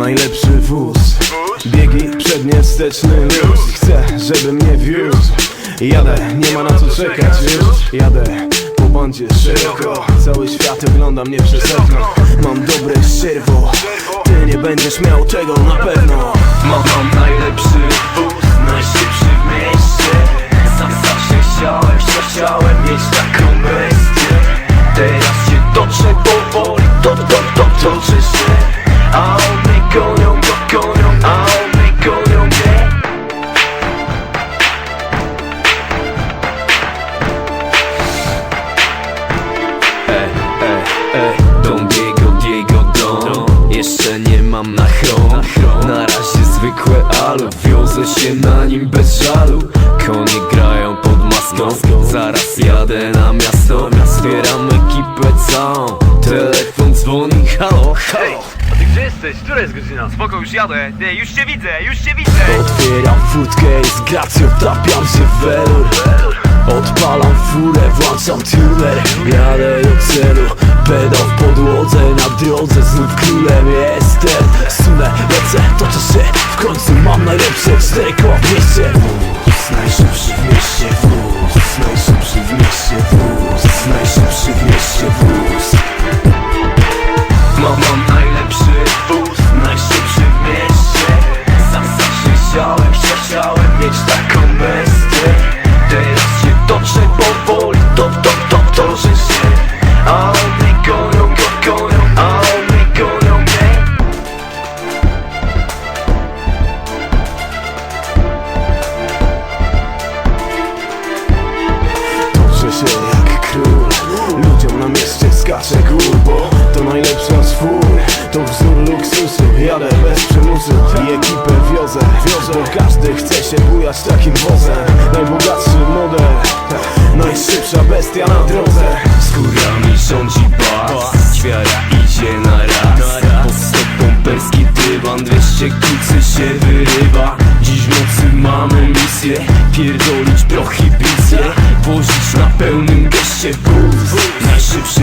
najlepszy wóz. Biegi przednie, wsteczny luz. Chcę, żeby mnie wiózł. Jadę, nie ma na co czekać już Jadę po bandzie szeroko. Cały świat ogląda mnie przez okno. Mam dobre sierwo Ty nie będziesz miał tego na pewno. Mam ej, Don Diego, Diego Don Jeszcze nie mam na chrom Na razie zwykłe alu Wiozę się na nim bez żalu Konie grają pod maską Zaraz jadę na miasto Zbieram ekipę całą Telefon dzwoni, halo, halo A ty gdzie jesteś? Która jest godzina? Spoko, już jadę. Nie, już cię widzę, już cię widzę. Otwieram furtkę i z gracją tapiam się w welur Odpalam furę, włączam tuner Jadę do celu, pedał w podłodze Na drodze znów królem jestem bo To najlepsza z fur To wzór luksusu Jadę bez przymusu. I ekipę wiozę Bo każdy chce się bujać takim wozem. Najbogatszy model Najszybsza bestia na drodze. Skórami rządzi bas Ćwiara idzie na raz. Pod stopą perski dywan 200 kucy się wyrywa. Dziś w nocy mamy misję Pierdolić prohibicję. Wozić na pełnym geście wóz. Najszybszy